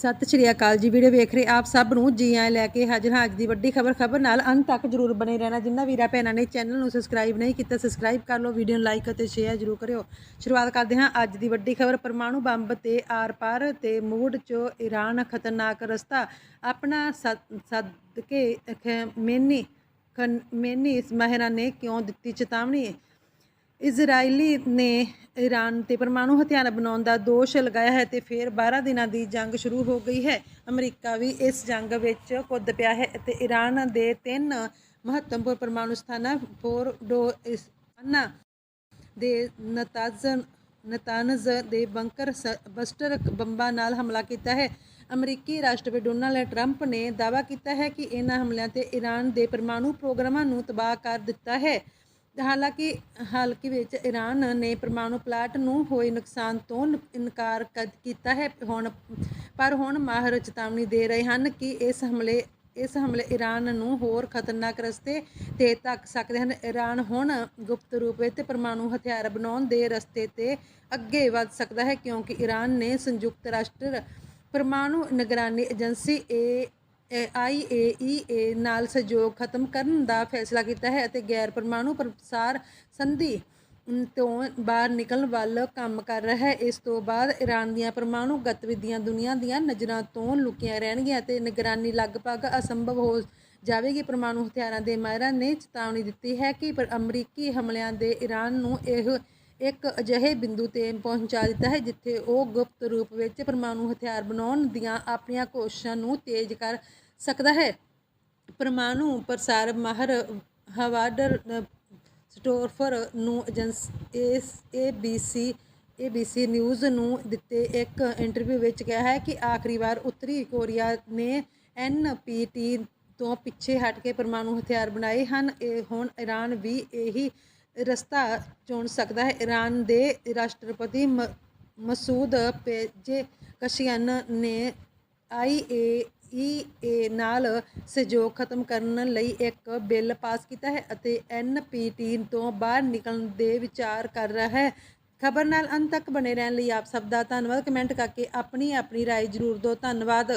ਸਤਿ ਸ਼੍ਰੀ ਅਕਾਲ ਜੀ, ਵੀਡੀਓ ਵੇਖ ਰਹੇ ਆਪ ਸਭ ਨੂੰ ਜੀ ਆਇਆਂ ਲੈ ਕੇ ਹਾਜ਼ਰ ਹਾਂ ਅੱਜ ਦੀ ਵੱਡੀ ਖਬਰ ਖਬਰ ਨਾਲ ਅੰਤ ਤੱਕ ਜਰੂਰ ਬਣੇ ਰਹਿਣਾ। ਜਿੰਨਾ ਵੀਰਾ ਭੈਣਾਂ ਨੇ ਚੈਨਲ ਨੂੰ ਸਬਸਕ੍ਰਾਈਬ ਨਹੀਂ ਕੀਤਾ, ਸਬਸਕ੍ਰਾਈਬ ਕਰ ਲਓ, ਵੀਡੀਓ ਨੂੰ ਲਾਈਕ ਅਤੇ ਸ਼ੇਅਰ ਜਰੂਰ ਕਰਿਓ। ਸ਼ੁਰੂਆਤ ਕਰਦੇ ਹਾਂ ਅੱਜ ਦੀ ਵੱਡੀ ਖਬਰ। ਪਰਮਾਣੂ ਬੰਬ ਤੇ ਆਰ-ਪਾਰ ਤੇ ਮੂਡ 'ਚੋਂ ਈਰਾਨ ਖਤਰਨਾਕ ਰਸਤਾ। ਆਪਣਾ ਸਦ- ਸਦਕੇ ਖਮੇਨੀ ਖਮੇਨੀ ਇਸ ਮਾਹਿਰਾਂ ਨੇ ਕਿਉਂ ਦਿੱਤੀ ਚੇਤਾਵਨੀ? ਇਜ਼ਰਾਈਲੀ ਨੇ ਈਰਾਨ ਤੇ ਪਰਮਾਣੂ ਹਥਿਆਰ ਬਣਾਉਣ ਦਾ ਦੋਸ਼ ਲਗਾਇਆ ਹੈ ਤੇ ਫਿਰ 12 ਦਿਨਾਂ ਦੀ ਜੰਗ ਸ਼ੁਰੂ ਹੋ ਗਈ ਹੈ। ਅਮਰੀਕਾ ਵੀ ਇਸ ਜੰਗ ਵਿੱਚ ਕੁੱਦ ਪਿਆ ਹੈ ਅਤੇ ਈਰਾਨ ਦੇ ਤਿੰਨ ਮਹੱਤਵਪੂਰਨ ਪਰਮਾਣੂ ਸਥਾਨਾਂ ਫੋਰਡੋ ਇਸਪਾਨਾ ਦੇ ਨਤਾਜ਼, ਨਤਾਨਜ਼ ਦੇ ਬੰਕਰ ਸ- ਬਸਟਰ ਬੰਬਾਂ ਨਾਲ ਹਮਲਾ ਕੀਤਾ ਹੈ। ਅਮਰੀਕੀ ਰਾਸ਼ਟਰਪਤੀ ਡੋਨਾਲਡ ਟਰੰਪ ਨੇ ਦਾਅਵਾ ਕੀਤਾ ਹੈ ਕਿ ਇਹਨਾਂ ਹਮਲਿਆਂ ਤੇ ਈਰਾਨ ਦੇ ਪਰਮਾਣੂ ਪ੍ਰੋਗਰਾਮਾਂ ਨੂੰ ਤਬਾਹ ਕਰ ਦਿੱਤਾ ਹੈ। ਹਾਲਾਂਕਿ, ਹਾਲਕੀ ਵਿੱਚ ਈਰਾਨ ਨੇ ਪਰਮਾਣੂ ਪਲਾਟ ਨੂੰ ਹੋਏ ਨੁਕਸਾਨ ਤੋਂ ਇਨਕਾਰ ਕਰ- ਕੀਤਾ ਹੈ। ਹੁਣ, ਪਰ ਹੁਣ ਮਾਹਰ ਚੇਤਾਵਨੀ ਦੇ ਰਹੇ ਹਨ ਕਿ ਇਸ ਹਮਲੇ ਇਸ ਹਮਲੇ ਈਰਾਨ ਨੂੰ ਹੋਰ ਖਤਰਨਾਕ ਰਸਤੇ ਤੇ ਧੱਕ ਸਕਦੇ ਹਨ। ਈਰਾਨ ਹੁਣ ਗੁਪਤ ਰੂਪ ਵਿੱਚ ਪਰਮਾਣੂ ਹਥਿਆਰ ਬਣਾਉਣ ਦੇ ਰਸਤੇ ਤੇ ਅੱਗੇ ਵੱਧ ਸਕਦਾ ਹੈ, ਕਿਉਂਕਿ ਈਰਾਨ ਨੇ ਸੰਯੁਕਤ ਰਾਸ਼ਟਰ ਪਰਮਾਣੂ ਨਿਗਰਾਨੀ ਏਜੰਸੀ ਏ ਆਈਏਈਏ ਨਾਲ ਸਹਿਯੋਗ ਖਤਮ ਕਰਨ ਦਾ ਫੈਸਲਾ ਕੀਤਾ ਹੈ ਅਤੇ ਗੈਰ ਪਰਮਾਣੂ ਪ੍ਰਸਾਰ ਸੰਧੀ ਤੋਂ ਬਾਹਰ ਨਿਕਲਣ ਵੱਲ ਕੰਮ ਕਰ ਰਿਹਾ ਹੈ। ਇਸ ਤੋਂ ਬਾਅਦ ਈਰਾਨ ਦੀਆਂ ਪਰਮਾਣੂ ਗਤੀਵਿਧੀਆਂ ਦੁਨੀਆ ਦੀਆਂ ਨਜ਼ਰਾਂ ਤੋਂ ਲੁਕੀਆਂ ਰਹਿਣਗੀਆਂ ਅਤੇ ਨਿਗਰਾਨੀ ਲਗਭਗ ਅਸੰਭਵ ਹੋ ਜਾਵੇਗੀ। ਪਰਮਾਣੂ ਹਥਿਆਰਾਂ ਦੇ ਮਾਹਿਰਾਂ ਨੇ ਚੇਤਾਵਨੀ ਦਿੱਤੀ ਹੈ ਕਿ ਪਰ ਅਮਰੀਕੀ ਹਮਲਿਆਂ ਦੇ ਈਰਾਨ ਨੂੰ ਇਹ ਇੱਕ ਅਜਿਹੇ ਬਿੰਦੂ ਤੇ ਪਹੁੰਚਾ ਦਿੱਤਾ ਹੈ ਜਿੱਥੇ ਉਹ ਗੁਪਤ ਰੂਪ ਵਿੱਚ ਪਰਮਾਣੂ ਹਥਿਆਰ ਬਣਾਉਣ ਦੀਆਂ ਆਪਣੀਆਂ ਕੋਸ਼ਿਸ਼ਾਂ ਨੂੰ ਤੇਜ਼ ਕਰ ਸਕਦਾ ਹੈ। ਪਰਮਾਣੂ ਪ੍ਰਸਾਰ ਮਾਹਰ ਹਵਾਰਡ ਸਟੋਰਫਰ ਨੂੰ ਏਜੰਸ ਇਸ ਏਬੀਸੀ ਏਬੀਸੀ ਨਿਊਜ਼ ਨੂੰ ਦਿੱਤੇ ਇੱਕ ਇੰਟਰਵਿਊ ਵਿੱਚ ਕਿਹਾ ਹੈ ਕਿ ਆਖਰੀ ਵਾਰ ਉੱਤਰੀ ਕੋਰੀਆ ਨੇ ਐਨਪੀਟੀ ਤੋਂ ਪਿੱਛੇ ਹਟ ਕੇ ਪਰਮਾਣੂ ਹਥਿਆਰ ਬਣਾਏ ਹਨ। ਇਹ ਹੁਣ ਈਰਾਨ ਵੀ ਇਹੀ ਰਸਤਾ ਚੁਣ ਸਕਦਾ ਹੈ ਈਰਾਨ ਦੇ ਰਾਸ਼ਟਰਪਤੀ ਮ- ਮਸੂਦ ਪੇਜੇਕਸ਼ੀਅਨ ਨੇ ਆਈਏਈਏ ਨਾਲ ਸਹਿਯੋਗ ਖਤਮ ਕਰਨ ਲਈ ਇੱਕ ਬਿੱਲ ਪਾਸ ਕੀਤਾ ਹੈ ਅਤੇ ਐਨਪੀਟੀ ਤੋਂ ਬਾਹਰ ਨਿਕਲਣ ਦੇ ਵਿਚਾਰ ਕਰ ਰਿਹਾ ਹੈ ਖਬਰ ਨਾਲ ਅੰਤ ਤੱਕ ਬਣੇ ਰਹਿਣ ਲਈ ਆਪ ਸਭ ਦਾ ਧੰਨਵਾਦ ਕਮੈਂਟ ਕਰਕੇ ਆਪਣੀ ਆਪਣੀ رائے ਜ਼ਰੂਰ ਦਿਓ ਧੰਨਵਾਦ